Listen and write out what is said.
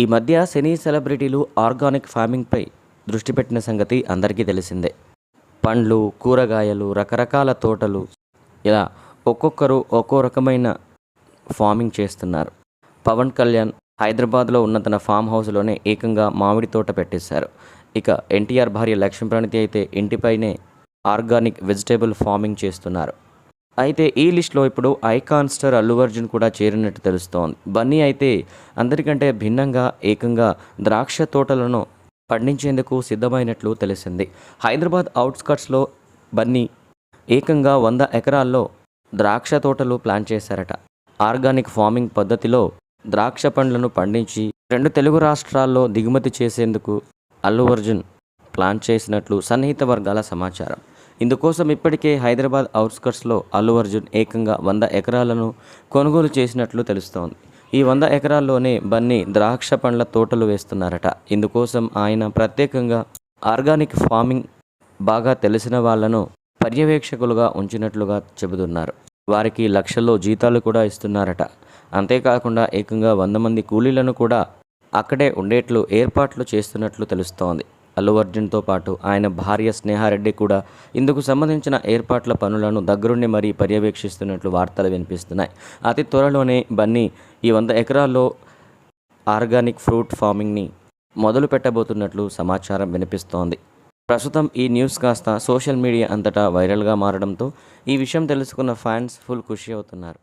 ఈ మధ్య సినీ సెలబ్రిటీలు ఆర్గానిక్ ఫార్మింగ్పై దృష్టి పెట్టిన సంగతి అందరికీ తెలిసిందే. పండ్లు కూరగాయలు రకరకాల తోటలు ఇలా ఒక్కొక్కరు ఒక్కో రకమైన ఫార్మింగ్ చేస్తున్నారు. పవన్ కళ్యాణ్ హైదరాబాద్లో ఉన్న తన ఫామ్ హౌస్లోనే ఏకంగా మామిడి తోట పెట్టేశారు. ఇక ఎన్టీఆర్ భార్య లక్ష్మీప్రణితి అయితే ఇంటిపైనే ఆర్గానిక్ వెజిటేబుల్ ఫార్మింగ్ చేస్తున్నారు. అయితే ఈ లిస్ట్లో ఇప్పుడు ఐకాన్ స్టార్ అల్లు అర్జున్ కూడా చేరినట్టు తెలుస్తోంది. బన్నీ అయితే అందరికంటే భిన్నంగా ఏకంగా ద్రాక్ష తోటలను పండించేందుకు సిద్ధమైనట్లు తెలిసింది. హైదరాబాద్ అవుట్స్కట్స్లో బన్నీ ఏకంగా వంద ఎకరాల్లో ద్రాక్ష తోటలు ప్లాన్ చేశారట. ఆర్గానిక్ ఫార్మింగ్ పద్ధతిలో ద్రాక్ష పండ్లను పండించి రెండు తెలుగు రాష్ట్రాల్లో దిగుమతి చేసేందుకు అల్లు అర్జున్ ప్లాన్ చేసినట్లు సన్నిహిత వర్గాల సమాచారం. ఇందుకోసం ఇప్పటికే హైదరాబాద్ అవుట్స్కట్స్లో అల్లు అర్జున్ ఏకంగా వంద ఎకరాలను కొనుగోలు చేసినట్లు తెలుస్తోంది. ఈ వంద ఎకరాల్లోనే బన్నీ ద్రాక్ష పండ్ల తోటలు వేస్తున్నారట. ఇందుకోసం ఆయన ప్రత్యేకంగా ఆర్గానిక్ ఫార్మింగ్ బాగా తెలిసిన వాళ్ళను పర్యవేక్షకులుగా ఉంచినట్లుగా చెబుతున్నారు. వారికి లక్షల్లో జీతాలు కూడా ఇస్తున్నారట. అంతేకాకుండా ఏకంగా వంద మంది కూలీలను కూడా అక్కడే ఉండేట్లు ఏర్పాట్లు చేస్తున్నట్లు తెలుస్తోంది. అల్లు అర్జున్తో పాటు ఆయన భార్య స్నేహారెడ్డి కూడా ఇందుకు సంబంధించిన ఏర్పాట్ల పనులను దగ్గరుండి మరీ పర్యవేక్షిస్తున్నట్లు వార్తలు వినిపిస్తున్నాయి. అతి త్వరలోనే బన్నీ ఈ వంద ఎకరాల్లో ఆర్గానిక్ ఫ్రూట్ ఫార్మింగ్ని మొదలు పెట్టబోతున్నట్లు సమాచారం వినిపిస్తోంది. ప్రస్తుతం ఈ న్యూస్ కాస్త సోషల్ మీడియా అంతటా వైరల్గా మారడంతో ఈ విషయం తెలుసుకున్న ఫ్యాన్స్ ఫుల్ ఖుషి అవుతున్నారు.